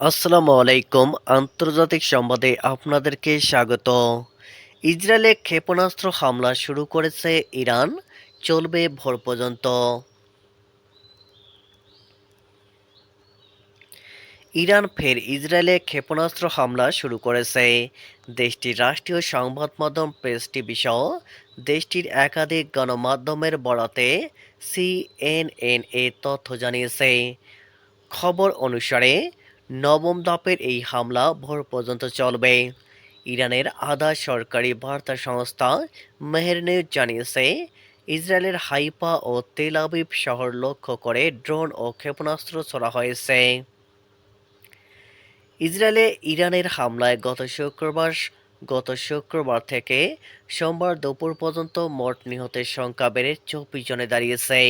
আসসালামু আলাইকুম। আন্তর্জাতিক সংবাদে আপনাদেরকে স্বাগত। ইসরায়েলে ক্ষেপণাস্ত্র হামলা শুরু করেছে ইরান। চলবে ভোর পর্যন্ত। ইরান ফের ইসরায়েলে ক্ষেপণাস্ত্র হামলা শুরু করেছে। দেশটির রাষ্ট্রীয় সংবাদ মাধ্যম প্রেস টিভি সহ দেশটির একাধিক গণমাধ্যমের বরাতে সিএনএন এ তথ্য জানিয়েছে। খবর অনুসারে নবম ধাপের এই হামলা ভোর পর্যন্ত চলবে। ইরানের আধা সরকারি বার্তা সংস্থা মেহের নিউজ জানিয়েছে, ইসরায়েলের হাইপা ও তেল আবিব শহর লক্ষ্য করে ড্রোন ও ক্ষেপণাস্ত্র ছোড়া হয়েছে। ইসরায়েলে ইরানের হামলায় গত শুক্রবার গত শুক্রবার থেকে সোমবার দুপুর পর্যন্ত মোট নিহতের সংখ্যা বেড়ে চব্বিশ জনে দাঁড়িয়েছে।